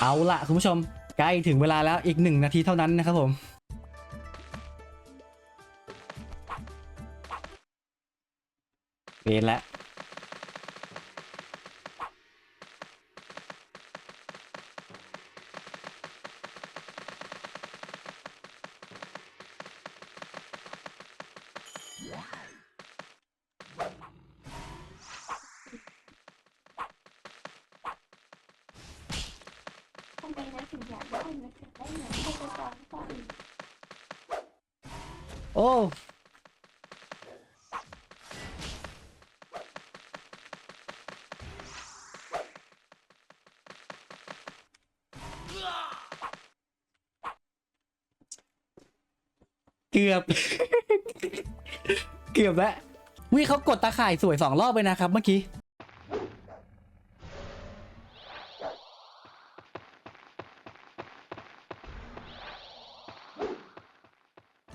เอาละคุณผู้ชมใกล้ถึงเวลาแล้วอีกหนึ่งนาทีเท่านั้นนะครับผมเวนแล้ว ทำไมนะถึงอยากได้นะถึงได้เงินให้ไปจองก่อนโอ้เกือบ เกือบแล้ววิเขากดตาข่ายสวยสองรอบไปนะครับ เมื่อกี้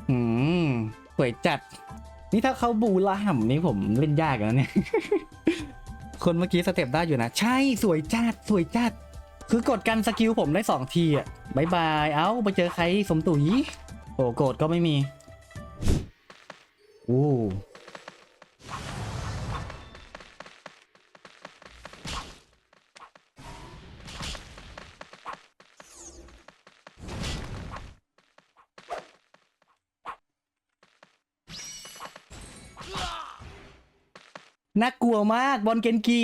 อืมสวยจัด นี่ถ้าเขาบูละห่ำนี่ผมเล่นยากแล้วเนี่ย คนเมื่อกี้สเต็ปได้อยู่นะ ใช่สวยจัดสวยจัด คือกดกันสกิลผมได้สองทีอะบายบาย เอ้าไปเจอใครสมตุ๋ยโอ้โกรธก็ไม่มีอู้ น่ากลัวมากบอลเกนกี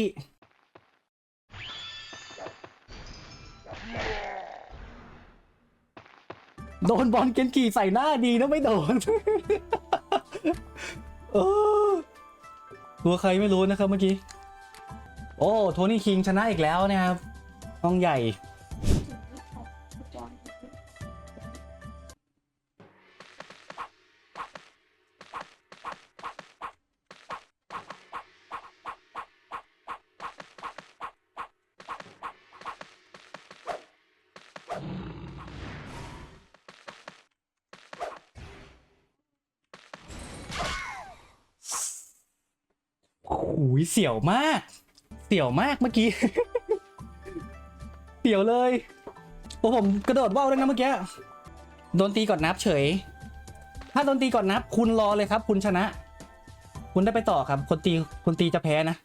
โดนบอลเกนกีใส่หน้าดีนะไม่โดนเออตัวใครไม่รู้นะครับเมื่อกี้ โอ้ โทนี่คิงชนะอีกแล้วนะครับน้องใหญ่ อ้ยเสี่ยวมาก เสี่ยวมากเมื่อกี้ เสี่ยวเลยโอ้ผมกระโดดว่าวด้วยนะเมื่อกี้ โดนตีก่อนนับเฉย ถ้าโดนตีก่อนนับ คุณรอเลยครับ คุณชนะ คุณได้ไปต่อครับ คนตีคนตีจะแพ้นะ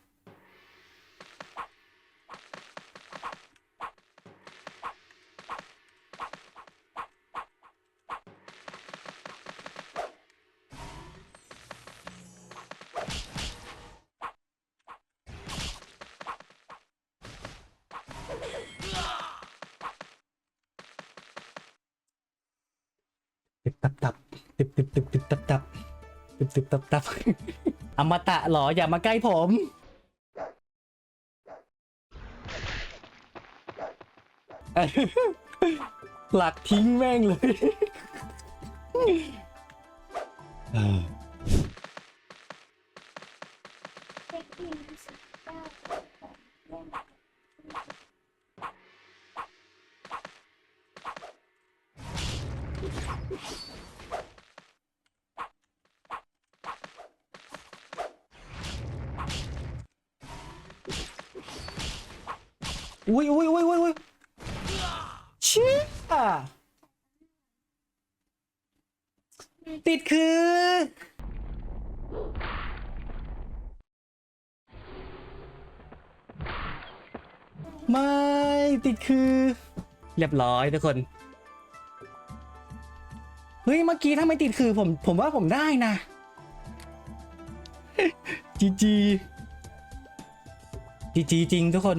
ตึบตับตับตึบตึบตึบตึบตับตับตึบตึบตับตับอมตะเหรออย่ามาใกล้ผมหลักทิ้งแม่งเลยเออ เช็คอินสิบเก้าของเล่น อุ้ยอุ้ยอุ้ยอุ้ยอุ้ยเชี่ยติดคือ ไม่ติดคือ เรียบร้อยทุกคน เฮ้ย เมื่อกี้ถ้าไม่ติดคือผม ผมว่าผมได้นะ จีจีจีจีจริงทุกคน